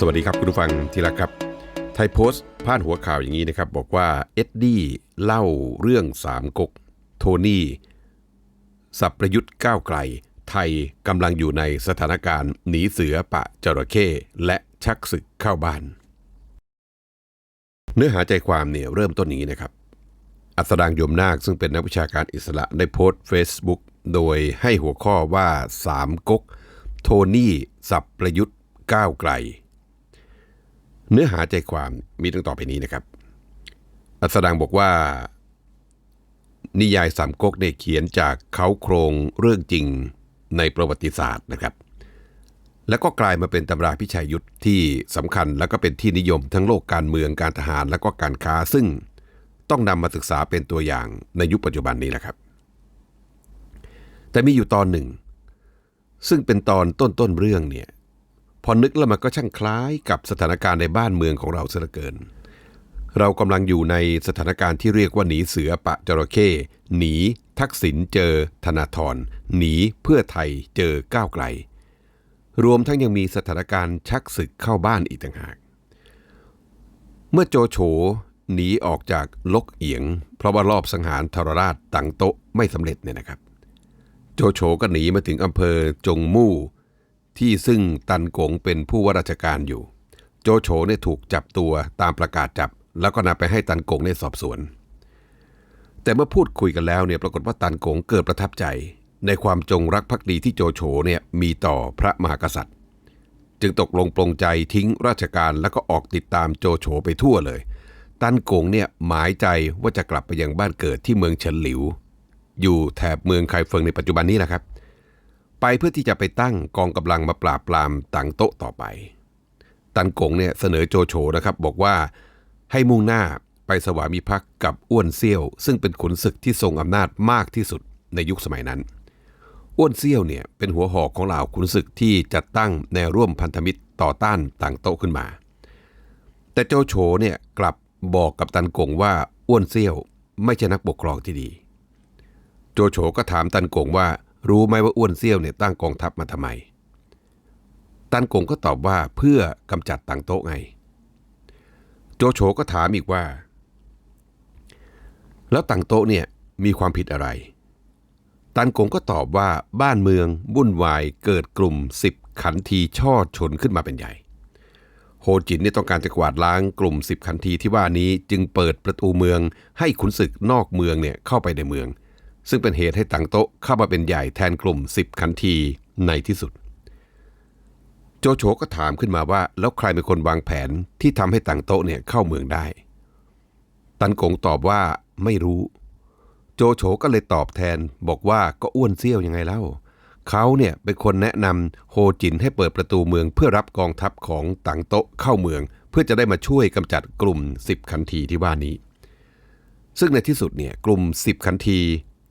สวัสดีครับคุณผู้ฟังที่รักครับ ไทยโพสต์พาดหัวข่าวอย่างนี้นะครับ บอกว่าเอ็ดดี้เล่าเรื่องสามก๊กโทนี่ สับประยุทธ์ก้าวไกล ไทยกำลังอยู่ในสถานการณ์หนีเสือปะจระเข้และชักศึกเข้าบ้าน เนื้อหาใจความเนี่ยเริ่มต้นอย่างนี้นะครับ อัสดางยมนาคซึ่งเป็นนักวิชาการอิสระได้โพสต์ Facebook โดยให้หัวข้อว่าสามก๊กโทนี่สับประยุทธ์ก้าวไกล เนื้อหาใจความมีดังต่อไปนี้นะครับ อัสดางบอกว่า นิยายสามก๊กเนี่ยเขียนจากเขาโครงเรื่องจริงในประวัติศาสตร์นะครับ แล้วก็กลายมาเป็นตำราพิชัยยุทธที่สำคัญแล้วก็เป็นที่นิยมทั้งโลกการเมืองการทหารและก็การค้า ซึ่งต้องนำมาศึกษาเป็นตัวอย่างในยุคปัจจุบันนี้แหละครับ แต่มีอยู่ตอนหนึ่ง ซึ่งเป็นตอนต้นต้นๆเรื่องเนี่ย อนึกแล้วมันก็ช่างคล้ายกับสถานการณ์ในบ้านเมืองของเราเสียเหลือเกิน เรากำลังอยู่ในสถานการณ์ที่เรียกว่าหนีเสือปะจระเข้หนีทักษิณเจอธนาธรหนีเพื่อไทยเจอก้าวไกล รวมทั้งยังมีสถานการณ์ชักศึกเข้าบ้านอีกต่างหาก เมื่อโจโฉหนีออกจากลกเอียง เพราะว่ารอบสังหารทรราชตังโตะไม่สำเร็จเนี่ยนะครับ โจโฉก็หนีมาถึงอำเภอจงมู่ ที่ซึ่งตันกงเป็นผู้ว่าราชการอยู่ โจโฉเนี่ยถูกจับตัวตามประกาศจับ แล้วก็นำไปให้ตันกงเนี่ยสอบสวน แต่เมื่อพูดคุยกันแล้วเนี่ยปรากฏว่าตันกงเกิดประทับใจ ในความจงรักภักดีที่โจโฉเนี่ยมีต่อพระมหากษัตริย์ จึงตกลงปลงใจทิ้งราชการแล้วก็ออกติดตามโจโฉไปทั่วเลย ตันกงเนี่ยหมายใจว่าจะกลับไปยังบ้านเกิดที่เมืองเฉินหลิว อยู่แถบเมืองไคเฟิงในปัจจุบันนี้แหละครับ ไปเพื่อที่จะไปตั้งกองกำลังมาปราบปรามตังโต๊ะต่อไป ตันกงเนี่ยเสนอโจโฉนะครับบอกว่าให้มุ่งหน้าไปสวามิภักดิ์กับอ้วนเซี่ยว ซึ่งเป็นขุนศึกที่ทรงอำนาจมากที่สุดในยุคสมัยนั้น อ้วนเซี่ยวเนี่ยเป็นหัวหอกของเหล่าขุนศึกที่จัดตั้งแนวร่วมพันธมิตรต่อต้านตังโต๊ะขึ้นมา แต่โจโฉเนี่ยกลับบอกกับตันกงว่าอ้วนเซี่ยว ไม่ใช่นักปกครองที่ดี โจโฉก็ถามตันกงว่า รู้ไหมว่าอ้วนเซี่ยวเนี่ยตั้งกองทัพมาทำไม ตันกงก็ตอบว่าเพื่อกำจัดตังโต๊ะไง โจโฉก็ถามอีกว่า แล้วตังโต๊ะเนี่ยมีความผิดอะไร ตันกงก็ตอบว่าบ้านเมืองวุ่นวายเกิดกลุ่มสิบขันทีช่อชนขึ้นมาเป็นใหญ่โฮจินเนี่ยต้องการจะกวาดล้างกลุ่มสิบขันทีที่ว่านี้จึงเปิดประตูเมืองให้ขุนศึกนอกเมืองเนี่ยเข้าไปในเมือง ซึ่งเป็นเหตุให้ตังโต๊ะเข้ามาเป็นใหญ่แทนกลุ่มสิบขันทีในที่สุด โจโฉก็ถามขึ้นมาว่า แล้วใครเป็นคนวางแผนที่ทำให้ตังโต๊ะเนี่ยเข้าเมืองได้ ตันกงตอบว่าไม่รู้ โจโฉก็เลยตอบแทนบอกว่าก็อ้วนเซี่ยวยังไงเล่าเขาเนี่ยเป็นคนแนะนำโฮจินให้เปิดประตูเมืองเพื่อรับกองทัพของตังโต๊ะเข้าเมือง เพื่อจะได้มาช่วยกำจัดกลุ่ม 10 ขันทีที่ว่านี้ ซึ่งในที่สุดเนี่ยกลุ่ม 10 ขันที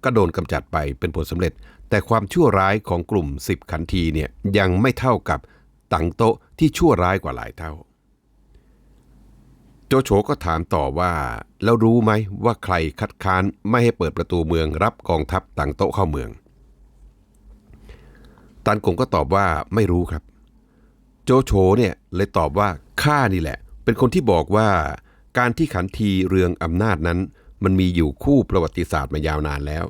ก็โดนกำจัดไปเป็นผลสำเร็จ แต่ความชั่วร้ายของกลุ่ม 10 ขันทีเนี่ยยังไม่เท่ากับตังโตะที่ชั่วร้ายกว่าหลายเท่า โจโฉก็ถามต่อว่า แล้วรู้ไหมว่าใครคัดค้านไม่ให้เปิดประตูเมืองรับกองทัพตังโตะเข้าเมือง ตันกงก็ตอบว่าไม่รู้ครับ โจโฉเนี่ยเลยตอบว่าข้านี่แหละ เป็นคนที่บอกว่าการที่ขันทีเรืองอำนาจนั้น มันมีอยู่คู่ประวัติศาสตร์มายาวนานแล้ว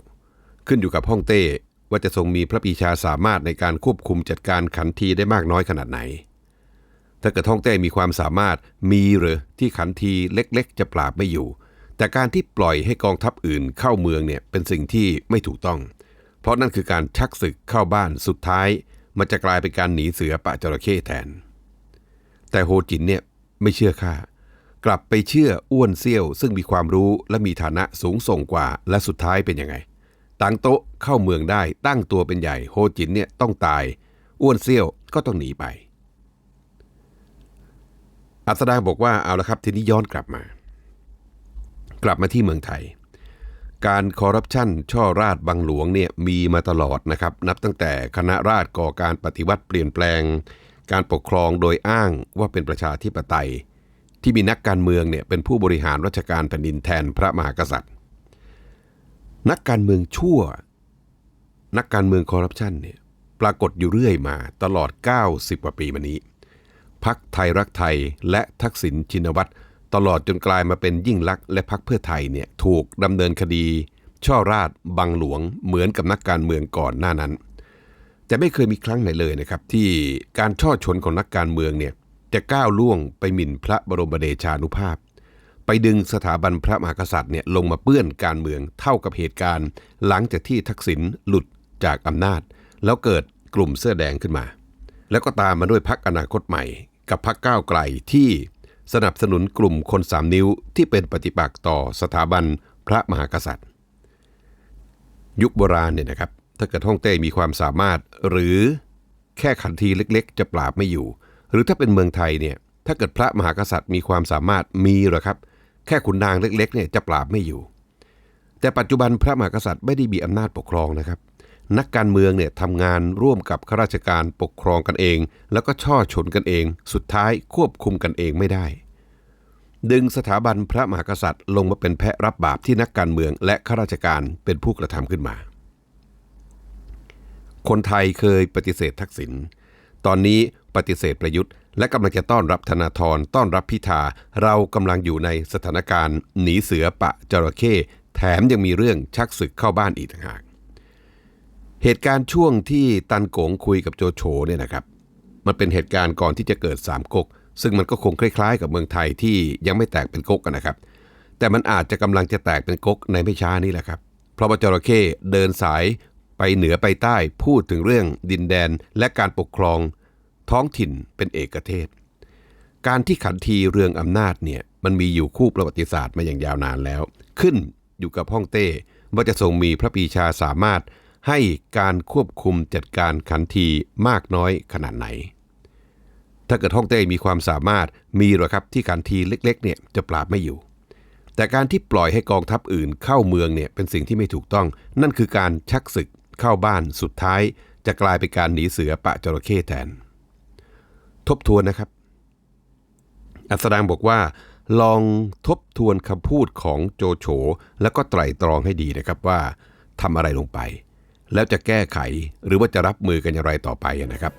ขึ้นอยู่กับฮ่องเต้ว่าจะทรงมีพระปีชาสามารถในการควบคุมจัดการขันทีได้มากน้อยขนาดไหน ถ้าเกิดฮ่องเต้มีความสามารถมีหรือที่ขันทีเล็กๆ จะปราบไม่อยู่ แต่การที่ปล่อยให้กองทัพอื่นเข้าเมืองเนี่ยเป็นสิ่งที่ไม่ถูกต้อง เพราะนั่นคือการชักศึกเข้าบ้านสุดท้าย มันจะกลายเป็นการหนีเสือปะจระเข้แทน แต่โฮจินเนี่ยไม่เชื่อข้า กลับไปเชื่ออ้วนเซี่ยว ซึ่งมีความรู้และมีฐานะสูงส่งกว่า และสุดท้ายเป็นยังไงตังโต๊ะเข้าเมืองได้ตั้งตัวเป็นใหญ่โฮจินเนี่ยต้องตาย อ้วนเซี่ยวก็ต้องหนีไป อัสดางบอกว่าเอาละครับทีนี้ย้อนกลับมา กลับมาที่เมืองไทย การคอร์รัปชันช่อราดบังหลวงเนี่ยมีมาตลอดนะครับ นับตั้งแต่คณะราษฎรก่อการปฏิวัติเปลี่ยนแปลง การปกครองโดยอ้างว่าเป็นประชาธิปไตย ที่มีนักการเมืองเนี่ยเป็นผู้บริหารราชการแผ่นดินแทนพระมหากษัตริย์ นักการเมืองชั่ว นักการเมืองคอร์รัปชันเนี่ยปรากฏอยู่เรื่อยมาตลอด 90 กว่าปีมานี้พักไทยรักไทยและทักษิณชินวัตรตลอดจนกลายมาเป็นยิ่งลักษณ์และพักเพื่อไทยเนี่ยถูกดำเนินคดี ช่อราดบังหลวงเหมือนกับนักการเมืองก่อนหน้านั้น แต่ไม่เคยมีครั้งไหนเลยนะครับ ที่การช่อชนของนักการเมืองเนี่ย จะก้าวล่วงไปหมิ่นพระบรมเดชานุภาพ ไปดึงสถาบันพระมหากษัตริย์เนี่ยลงมาเปื้อนการเมืองเท่ากับเหตุการณ์ หลังจากที่ทักษิณหลุดจากอำนาจ แล้วเกิดกลุ่มเสื้อแดงขึ้นมา แล้วก็ตามมาด้วยพักอนาคตใหม่ กับพักก้าวไกลที่สนับสนุนกลุ่มคนสามนิ้วที่เป็นปฏิปักษ์ต่อสถาบันพระมหากษัตริย์ ยุคโบราณเนี่ยนะครับ ถ้าเกิดฮ่องเต้มีความสามารถ หรือแค่ขันทีเล็กๆ จะปราบไม่อยู่ หรือถ้าเป็นเมืองไทยเนี่ยถ้าเกิดพระมหากษัตริย์มีความสามารถมีเหรอครับ แค่ขุนนางเล็กๆเนี่ยจะปราบไม่อยู่ แต่ปัจจุบันพระมหากษัตริย์ไม่ได้มีอำนาจปกครองนะครับ นักการเมืองเนี่ยทำงานร่วมกับข้าราชการปกครองกันเอง แล้วก็ช่อชนกันเอง สุดท้ายควบคุมกันเองไม่ได้ ดึงสถาบันพระมหากษัตริย์ลงมาเป็นแพะรับบาปที่นักการเมืองและข้าราชการเป็นผู้กระทำขึ้นมา คนไทยเคยปฏิเสธทักษิณตอนนี้ ปฏิเสธประยุทธ์ และกำลังจะต้อนรับธนาธรต้อนรับพิธา เรากำลังอยู่ในสถานการณ์ หนีเสือปะจระเข้แถมยังมีเรื่องชักศึกเข้าบ้านอีกต่างหาก เหตุการณ์ช่วงที่ตันโกงคุยกับโจโฉเนี่ยนะครับ มันเป็นเหตุการณ์ก่อนที่จะเกิดสามก๊กซึ่งมันก็คงคล้ายๆ กับเมืองไทยที่ยังไม่แตกเป็นก๊กนะครับ แต่มันอาจจะกำลังจะแตกเป็นก๊กในไม่ช้านี้แหละครับ เพราะว่าจระเข้เดินสายไปเหนือไปใต้พูดถึงเรื่องดินแดนและการปกครอง ท้องถิ่นเป็นเอกเทศ การที่ขันทีเรืองอำนาจเนี่ยมันมีอยู่คู่ประวัติศาสตร์มาอย่างยาวนานแล้ว ขึ้นอยู่กับฮ่องเต้ว่าจะทรงมีพระปีชาสามารถให้การควบคุมจัดการขันทีมากน้อยขนาดไหน ถ้าเกิดฮ่องเต้มีความสามารถมีหรอครับที่ขันทีเล็กๆเนี่ยจะปราบไม่อยู่ แต่การที่ปล่อยให้กองทัพอื่นเข้าเมืองเนี่ยเป็นสิ่งที่ไม่ถูกต้อง นั่นคือการชักศึกเข้าบ้านสุดท้าย จะกลายเป็นการหนีเสือปะจระเข้แทน ทบทวนนะครับ อัสดางบอกว่า ลองทบทวนคำพูดของโจโฉ แล้วก็ไตร่ตรองให้ดีนะครับว่าทำอะไรลงไป แล้วจะแก้ไขหรือว่าจะรับมือกันอย่างไรต่อไปนะครับ